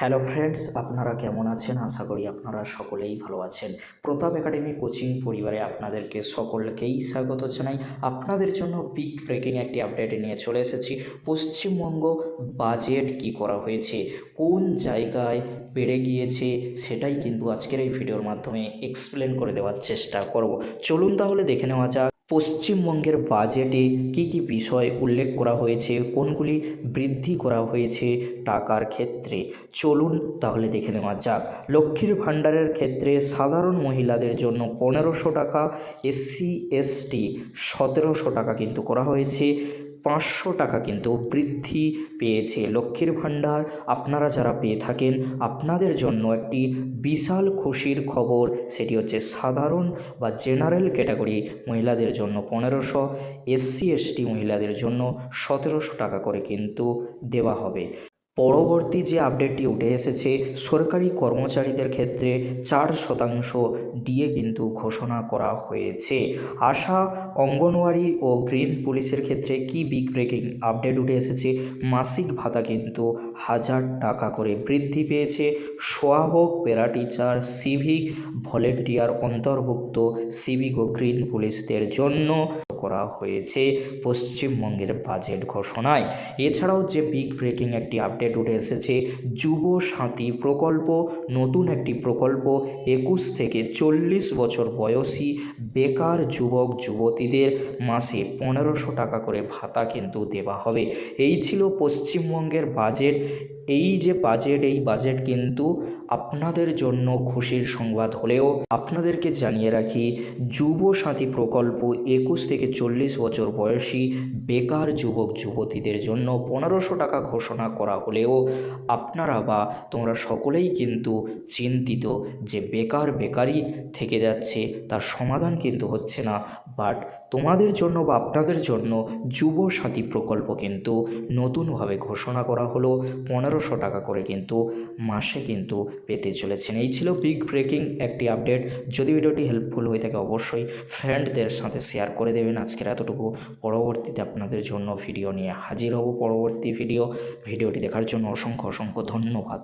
Hello friends আপনারা কেমন আছেন? আশা করি আপনারা সকলেই ভালো আছেন। প্রতাপ একাডেমি কোচিং পরিবারে আপনাদেরকে সকলকেই স্বাগত জানাই। আপনাদের জন্য বিগ ব্রেকিং একটি আপডেট নিয়ে চলে এসেছি। পশ্চিমবঙ্গ বাজেট কি করা হয়েছে? কোন জায়গায় বেড়ে গিয়েছে? সেটাই কিন্তু আজকের এই ভিডিওর মাধ্যমে এক্সপ্লেন করে দেওয়ার চেষ্টা করব। চলুন তাহলে দেখে নেওয়া যাক। পশ্চিমবঙ্গের বাজেটে কি কি বিষয় উল্লেখ করা হয়েছে, কোনগুলি বৃদ্ধি করা হয়েছে টাকার ক্ষেত্রে? চলুন তাহলে দেখে নেওয়া যাক। লক্ষ্মীর ভাণ্ডারের ক্ষেত্রে সাধারণ মহিলাদের জন্য পনেরোশো টাকা, এসসি, এসটি সতেরোশো টাকা কিন্তু করা হয়েছে। পাঁচশো টাকা কিন্তু বৃদ্ধি পেয়েছে। লক্ষ্মীর ভাণ্ডার আপনারা যারা পেয়ে থাকেন, আপনাদের জন্য একটি বিশাল খুশির খবর, সেটি হচ্ছে সাধারণ বা জেনারেল ক্যাটাগরি মহিলাদের জন্য পনেরোশো এসসি এসটি মহিলাদের জন্য সতেরোশো টাকা করে কিন্তু দেওয়া হবে। পরবর্তী যে আপডেটটি উঠে এসেছে, সরকারি কর্মচারীদের ক্ষেত্রে চার শতাংশ দিয়ে কিন্তু ঘোষণা করা হয়েছে। আশা, অঙ্গনওয়াড়ি ও গ্রিন পুলিশের ক্ষেত্রে কি বিগ ব্রেকিং আপডেট উঠে এসেছে? মাসিক ভাতা কিন্তু হাজার টাকা করে বৃদ্ধি পেয়েছে। সোয়াহক প্যারা টিচার সিভিক ভলেন্টিয়ার অন্তর্ভুক্ত সিভিক ও গ্রিন পুলিশদের জন্য করা হয়েছে পশ্চিমবঙ্গের বাজেট ঘোষণায়। এছাড়াও যে বিগ ব্রেকিং একটি আপডেট উঠে এসেছে, যুব সাথী প্রকল্প, নতুন একটি প্রকল্প, একুশ থেকে চল্লিশ বছর বয়সী বেকার যুবক, যুবতীদের মাসে পনেরোশো টাকা করে ভাতা কিন্তু দেওয়া হবে। এই ছিল পশ্চিমবঙ্গের বাজেট এই যে বাজেট এই বাজেট কিন্তু আপনাদের জন্য খুশির সংবাদ হলেও আপনাদেরকে জানিয়ে রাখি, যুব সাথী প্রকল্প একুশ থেকে চল্লিশ বছর বয়সী বেকার যুবক, যুবতীদের জন্য পনেরোশো টাকা ঘোষণা করা হলেও আপনারা বা তোমরা সকলেই কিন্তু চিন্তিত যে বেকার বেকারি থেকে যাচ্ছে, তার সমাধান কিন্তু হচ্ছে না। বাট তোমাদের জন্য বা আপনাদের জন্য যুব সাথী প্রকল্প কিন্তু নতুনভাবে ঘোষণা করা হলো। পনেরোশো টাকা করে কিন্তু মাসে কিন্তু পেতে চলেছেন। এই ছিল বিগ ব্রেকিং একটি আপডেট যদি ভিডিওটি হেল্পফুল হয়ে থাকে অবশ্যই ফ্রেন্ডদের সাথে শেয়ার করে দেবেন। আজকের এতটুকু। পরবর্তীতে আপনাদের জন্য ভিডিও নিয়ে হাজির হব। পরবর্তী ভিডিও ভিডিওটি দেখার জন্য অসংখ্য অসংখ্য ধন্যবাদ।